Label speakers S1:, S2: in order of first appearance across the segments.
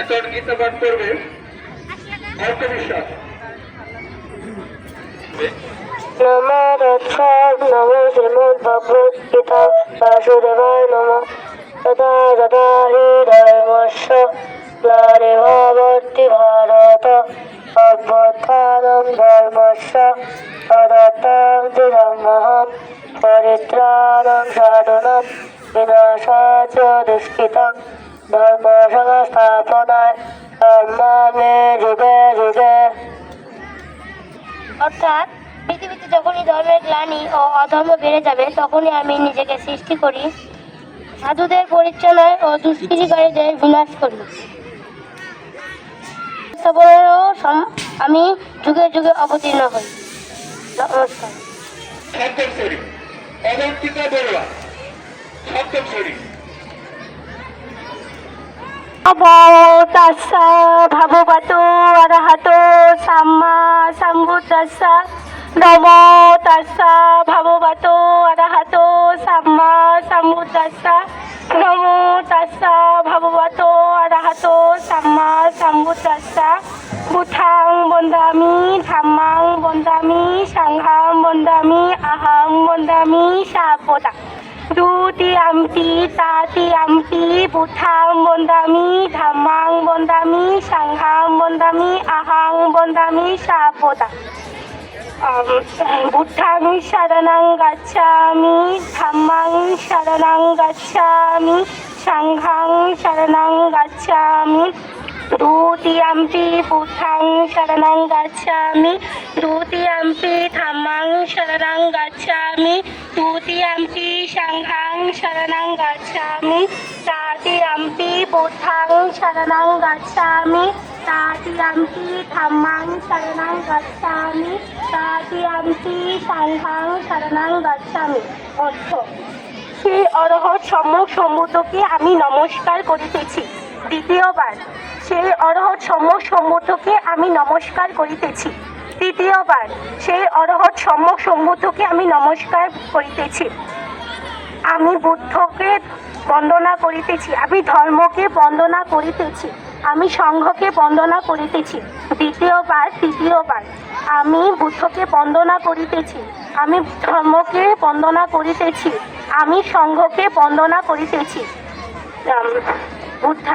S1: এখন গীতা পাঠ করবে আত্মবিশ্বাস।
S2: নমরৎসাদ নমো শ্রীমদ ভগবত গীতা বাসুদেবায় নম তথা তথা হি ধর্মস্য গ্লারে ভারত অভ্যুত্থানম ধর্মস্য তদত্তাং ধর্মঃ পরিত্রাণং সাধনম বিনাশাচ দুষ্কৃতং ধর্ম সংস্থাপনায় অর্থাৎ পৃথিবীতে যখনই ধর্মের গ্লানি ও অধর্ম বেড়ে যাবে, তখনই আমি নিজেকে সৃষ্টি করি, সাধুদের পরিচালনায় ও দুষ্কৃতিকারীদের বিনাশ করি। আমি যুগে যুগে অবতীর্ণ হই। নমস্কার।
S1: সপ্তম শ্রেণি অবন্তিকা বড়ুয়া সপ্তম শ্রেণি
S2: তাস্য ভগবতো অরহত সাম্মা সম্বুদ্ধস্য নমো তাস্য ভগবতো অরহত সাম্মা সম্বুদ্ধস্য নমো তাস্য ভগবতো অরহত সাম্মা সম্বুদ্ধস্য বুদ্ধাং বন্দামি, ধাম্মাং বন্দামি সাংঘাং বন্দামি, আহাং বন্দামি সাবদা দুতিয়াম্পি তাতিয়াম্পি বুদ্ধাং বন্দামি ধাম্মাং বন্দামি সাংঘাং বন্দামি, আহাং বন্দামি সাবদা বুদ্ধাং শরণং গচ্ছামি ধাম্মাং শরণং গচ্ছামি সাংঘাং শরণং গচ্ছামি। দ্বিতীয়াম্পি বুদ্ধাং শরণং গচ্ছামি দ্বিতীয়াম্পি ধাম্মাং শরণং গচ্ছামি। তৃতীয়াম্পি সাংঘাং শরণং গচ্ছামি। তৃতীয়াম্পি বুদ্ধাং শরণং গচ্ছামি। তৃতীয়াম্পি ধাম্মাং শরণং গচ্ছামি। তৃতীয়াম্পি সাংঘাং শরণং গচ্ছামি। অর্থ সেই অরহৎ সম্যক আমি নমস্কার করিতেছি। দ্বিতীয়বার সেই অরহৎ সম্যক আমি নমস্কার করিতেছি। তৃতীয়বার সেই অরহৎ সম্যক সম্বুদ্ধকে আমি নমস্কার করিতেছি। আমি বুদ্ধকে বন্দনা করিতেছি, আমি ধর্মকে বন্দনা করিতেছি, আমি সংঘকে বন্দনা করিতেছি। দ্বিতীয়বার, তৃতীয়বার, আমি বুদ্ধকে বন্দনা করিতেছি, আমি ধর্মকে বন্দনা করিতেছি, আমি সংঘকে বন্দনা করিতেছি। আম, বুদ্ধা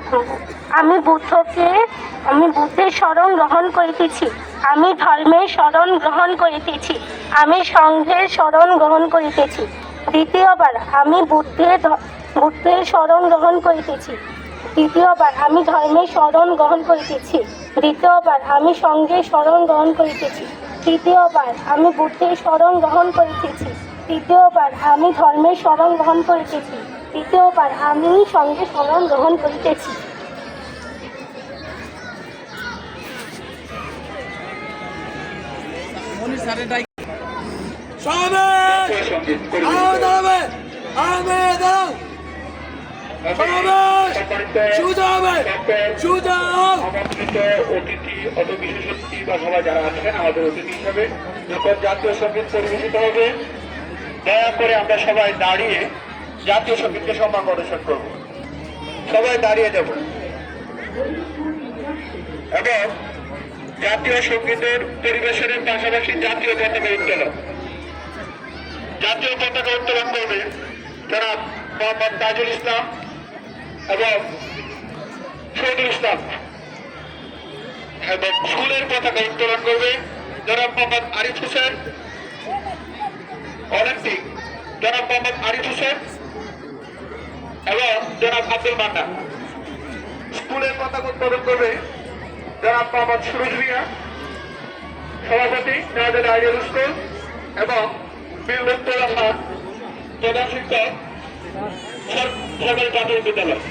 S2: আমি বুদ্ধকে আমি বুদ্ধের স্মরণ গ্রহণ করিতেছি। আমি ধর্মের স্মরণ গ্রহণ করিতেছি। আমি সংঘের স্মরণ গ্রহণ করিতেছি। দ্বিতীয়বার আমি বুদ্ধের বুদ্ধের স্মরণ গ্রহণ করিতেছি। দ্বিতীয়বার আমি ধর্মের স্মরণ গ্রহণ করিতেছি। দ্বিতীয়বার আমি সংঘের স্মরণ গ্রহণ করিতেছি। তৃতীয়বার আমি বুদ্ধের স্মরণ গ্রহণ করিতেছি। তৃতীয়বার আমি ধর্মের স্মরণ গ্রহণ করিতেছি। তৃতীয়বার আমি সঙ্গে স্মরণ গ্রহণ করিতেছি।
S1: অতিথি অত বিশেষ অতিথি বা সবাই যারা আছেন আমাদের অতিথি হিসাবে যখন জাতীয় সংগীত পরিবেশিত হবে। দয়া করে আমরা সবাই দাঁড়িয়ে জাতীয় সঙ্গীতকে সম্মান প্রদর্শন করব। সবাই দাঁড়িয়ে যাব। এবং জাতীয় সঙ্গীতের পরিবেশনের পাশাপাশি জাতীয় পতাকা উত্তোলন। জাতীয় পতাকা উত্তোলন করবে যারা মোহাম্মদ তাজুল ইসলাম এবং শহীদুল ইসলাম। এবং স্কুলের পতাকা উত্তোলন করবে জনাব মোহাম্মদ আরিফ হোসেন। অলিম্পিক। জনাব মোহাম্মদ আরিফ হোসেন। এবং জনাব আব্দুল মান্না। স্কুলের পতাকা উত্তোলন করবে জনাব মোহাম্মদ সুরজ মিয়া সভাপতি নয়াদের আইডিয়াল স্কুল এবং বীর লুৎফর রহমান প্রধান শিক্ষক সরকারি প্রাথমিক বিদ্যালয়।